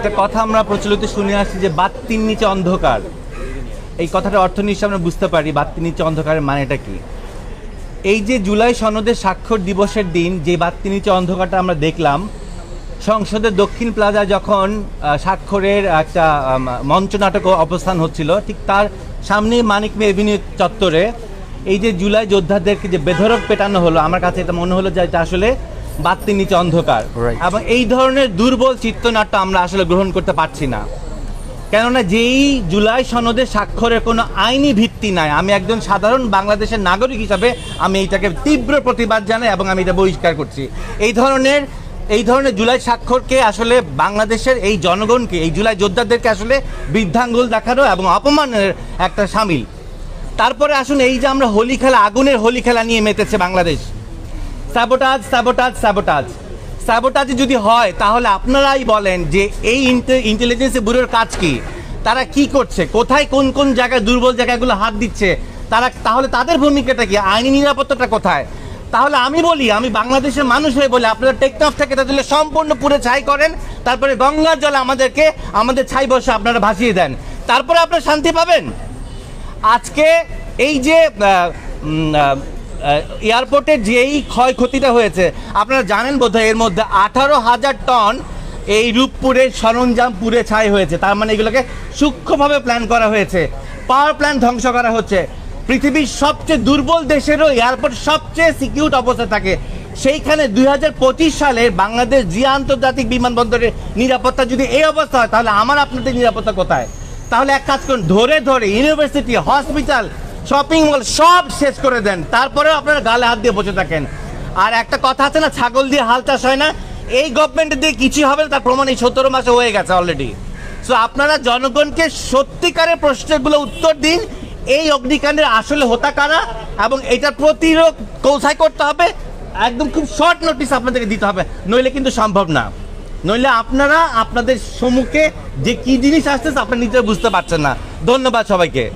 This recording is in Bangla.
একটা কথা আমরা প্রচলিত শুনে আসছি যে বাত্তির নিচে অন্ধকার। এই কথাটা অর্থ নিশ্চয় আমরা বুঝতে পারি, বাত্তির নিচে অন্ধকারের মানেটা কি? এই যে জুলাই সনদের স্বাক্ষর দিবসের দিন, যে বাত্তির নিচে অন্ধকারটা আমরা দেখলাম, সংসদের দক্ষিণ প্লাজা যখন স্বাক্ষরের একটা মঞ্চনাটক অবস্থান হচ্ছিল, ঠিক তার সামনে মানিক এভিনিউ চত্বরে, এই যে জুলাই যোদ্ধাদেরকে যে বেধরক পেটানো হলো, আমার কাছে এটা মনে হলো যে এটা আসলে বাত্তির নিচে অন্ধকার। এবং এই ধরনের দুর্বল চিত্রনাট্য আমরা আসলে গ্রহণ করতে পারছি না। কেননা যেই জুলাই সনদে স্বাক্ষরের কোনো আইনি ভিত্তি নাই আমি একজন সাধারণ বাংলাদেশের নাগরিক হিসাবে আমি এইটাকে তীব্র প্রতিবাদ জানাই এবং আমি এটা বহিষ্কার করছি। এই ধরনের এই ধরনের জুলাই স্বাক্ষরকে আসলে বাংলাদেশের এই জনগণকে এই জুলাই যোদ্ধাদেরকে আসলে বৃদ্ধাঙ্গুল দেখানো এবং অপমানের একটা সামিল। তারপরে আসুন এই যে আমরা হোলি খেলা আগুনের হোলি খেলা নিয়ে মেতেছে Bangladesh. Sabotage sabotage sabotage sabotage যদি হয়, তাহলে আপনারাই বলেন যে এই ইন্টেলিজেন্স ব্যুরোর কাজ কি? তারা কি করছে? কোথায় কোন কোন জায়গায় দুর্বল জায়গাগুলো হাত দিচ্ছে? তারা, তাহলে তাদের ভূমিকাটা কি? আইনি নিরাপত্তাটা কোথায়? তাহলে আমি বলি, আমি বাংলাদেশের মানুষ হয়ে বলি, আপনারা টেকনাফ থেকে তাহলে সম্পূর্ণ পুরে ছাই করেন, তারপরে গঙ্গার জলে আমাদেরকে, আমাদের ছাই বসে আপনারা ভাসিয়ে দেন। তারপরে আপনারা শান্তি পাবেন? আজকে এই যে এয়ারপোর্টের যেই ক্ষয়ক্ষতিটা হয়েছে, আপনারা জানেন বোধহয় এর মধ্যে আঠারো হাজার টন এই রূপপুরের সরঞ্জাম পুড়ে ছাই হয়েছে। তার মানে এগুলোকে সূক্ষ্মভাবে প্ল্যান করা হয়েছে। পাওয়ার প্ল্যান্ট ধ্বংস করা হচ্ছে। পৃথিবীর সবচেয়ে দুর্বল দেশেরও এয়ারপোর্ট সবচেয়ে সিকিউর অবস্থায় থাকে। সেইখানে দুই হাজার পঁচিশ সালে বাংলাদেশ জিয়া আন্তর্জাতিক বিমানবন্দরের নিরাপত্তা যদি এই অবস্থা হয়, তাহলে আমার আপনাদের নিরাপত্তা কোথায়? তাহলে এক কাজ করুন, ধরে ধরে ইউনিভার্সিটি হসপিটাল শপিং মল সব শেষ করে দেন। তারপরেও আপনারা গালে হাত দিয়ে বসে থাকেন। আর একটা কথা আছে না, ছাগল দিয়ে হাল চাষ হয় না। এই গভর্নমেন্ট দিয়ে কিছু হবে না, তার প্রমাণ এই সতেরো মাসে হয়ে গেছে অলরেডি সো আপনারা জনগণকে সত্যিকারের প্রশ্নগুলো উত্তর দিন। এই অগ্নিকাণ্ডের আসলে হোতা কারা? এবং এটার প্রতিরোধ কৌশায় করতে হবে? একদম খুব শর্ট নোটিস আপনাদেরকে দিতে হবে। নইলে কিন্তু সম্ভব না। নইলে আপনারা আপনাদের সম্মুখে যে কি জিনিস আসতেছে, আপনারা নিজেরা বুঝতে পারছেন না। ধন্যবাদ সবাইকে।